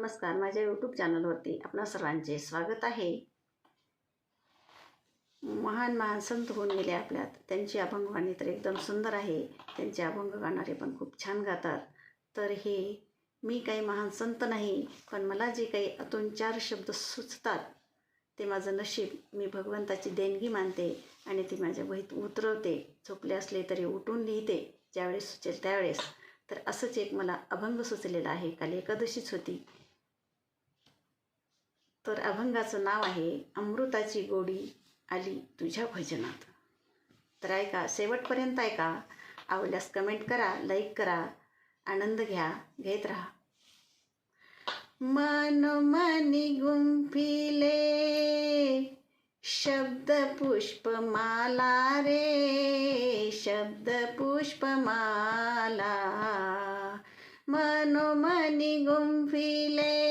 नमस्कार माझ्या यूट्यूब चॅनलवरती आपणा सर्वांचे स्वागत आहे. महान महान संत होऊन गेले आपल्यात. त्यांची अभंगवाणी तर एकदम सुंदर आहे. त्यांचे अभंग गाणारे पण खूप छान गातात. तर हे मी काही महान संत नाही पण मला जे काही अतून चार शब्द सुचतात ते माझं नशीब. मी भगवंताची देणगी मानते आणि ती माझ्या वहीत उतरवते. झोपले असले तरी उठून लिहिते ज्यावेळेस सुचेल त्यावेळेस. तर असंच एक मला अभंग सुचलेला आहे. काल एकादशीच होती. तर अभंगाचं नाव आहे अमृताची गोडी आली तुझ्या भजनात. तर ऐका शेवटपर्यंत ऐका. आवल्यास कमेंट करा लाईक करा आनंद घ्या घेत राहा. मन मनी गुंफिले शब्द पुष्पमाला रे शब्द पुष्पमाला मनोमनी गुंफिले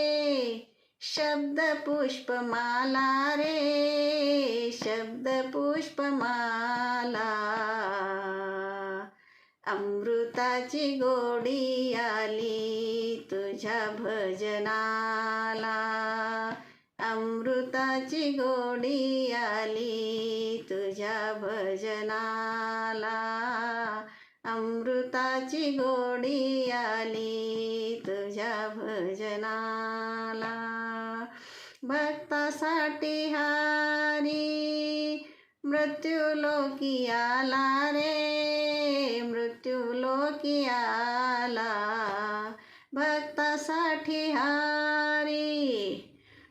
शब्द पुष्पमाला रे शब्द पुष्पमाला अमृताची गोडी आली तुझ्या भजनाला. अमृताची गोडी आली तुझ्या भजनाला. अमृताची गोडी आली तुझ्या भजनाला. भक्तासाठी हारी मृत्यूलोकी आला रे मृत्यू लोकी आला भक्तासाठी हारी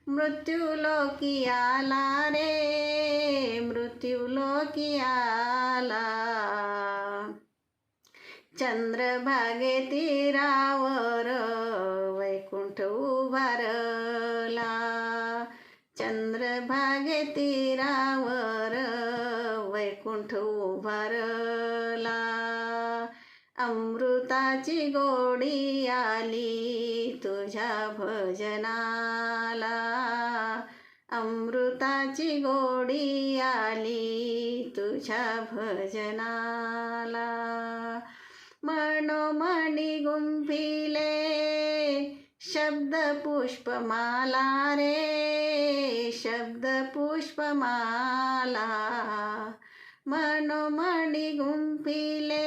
मृत्यूलोकी आला रे मृत्यू लोकी आला चंद्रभागे तीरावर वैकुंठ उभारला चंद्रभागे तीरावर वैकुंठ उभारला. अमृताची गोडी आली तुझ्या भजनाला. अमृताची गोडी आली तुझ्या भजनाला. मनोमणी गुंफिले शब्द पुष्पमाला रे शब्द पुष्पमाला मनोमणी गुंफिले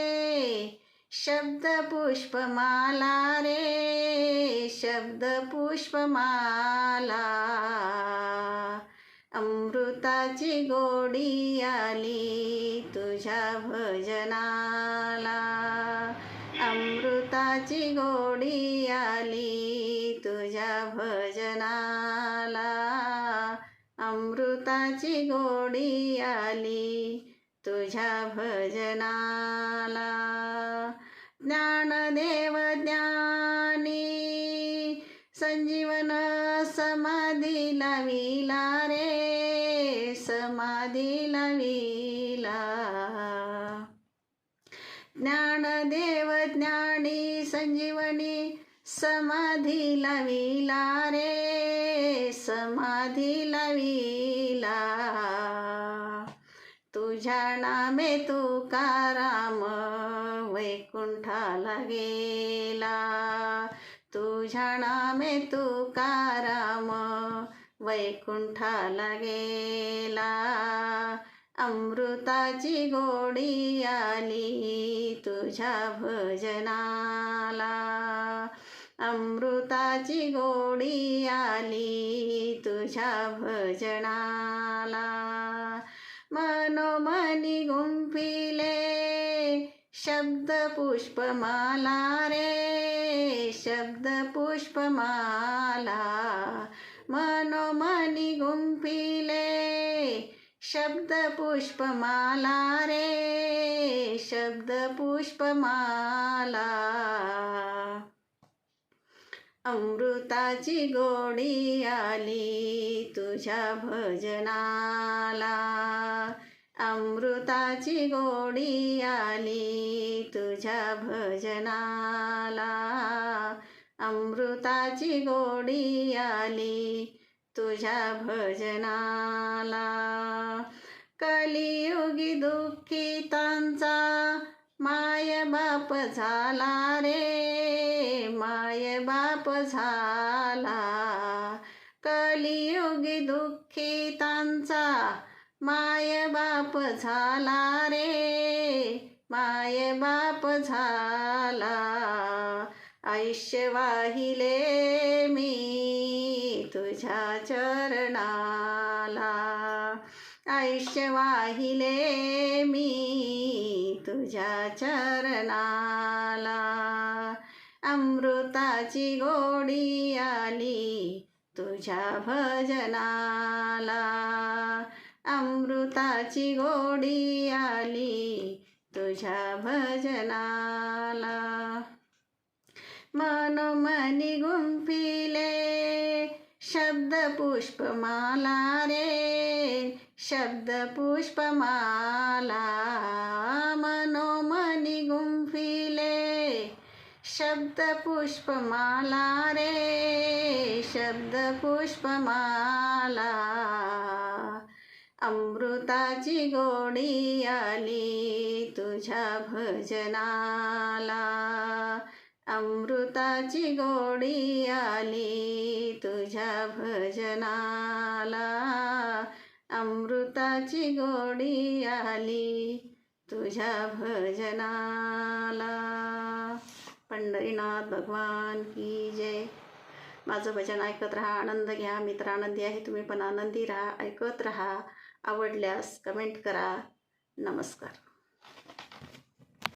शब्द पुष्पमाला रे शब्द पुष्पमाला अमृताची गोडी आली तुझ्या भजनाला. अमृताची गोडी आली तुझ्या भजनाला. अमृताची गोडी आली तुझ्या भजनाला. ज्ञानदेव ज्ञानी संजीवन समाधी लाविला रे समाधी लाविला. ज्ञानदेव समाधी लविला रे समाधी लविला. तुझ्या नामे तुकाराम वैकुंठाला गेला. तुझ्या नामे तुकाराम वैकुंठाला गेला. अमृताची गोडी आली तुझ्या भजनाला. अमृताची गोडी आली तुझ्या भजनाला. मनोमनी गुंफिले शब्द पुष्पमाला रे शब्द पुष्पमाला मनोमनी गुंफिले शब्द पुष्पमाला रे शब्द पुष्पमाला अमृताची गोडी आली तुझ्या भजनाला. अमृताची गोडी आली तुझ्या भजनाला. अमृताची गोडी आली तुझ्या भजनाला. कलियुगी दुःखितांचा माय बाप झाला रे माय बाप झाला. कलियुगी दुःखितांचा माय बाप झाला रे माय बाप झाला. आयुष्य वाहिले मी तुझ्या चरणाला. आयुष्य वाहिले मी तुझ्या चरणाला अमृताची गोडी आली. तुझ्या भजनाला अमृताची गोडी आली. तुझ्या भजनाला मनोमनी गुंफिले शब्द पुष्पमाला रे. शब्द पुष्पमाला मनोमनी गुंफिले। शब्द पुष्पमाला रे शब्द पुष्पमाला अमृताची गोडी आली तुझ्या भजनाला। अमृताची गोडी आली तुझ्या भजनाला। अमृताची गोडी आली तुझ्या भजनाला. पंढरीनाथ भगवान की जय. माझं भजन ऐकत राहा आनंद घ्या. मित्र आनंदी आहे तुम्ही पण आनंदी राहा ऐकत राहा. आवडल्यास कमेंट करा. नमस्कार.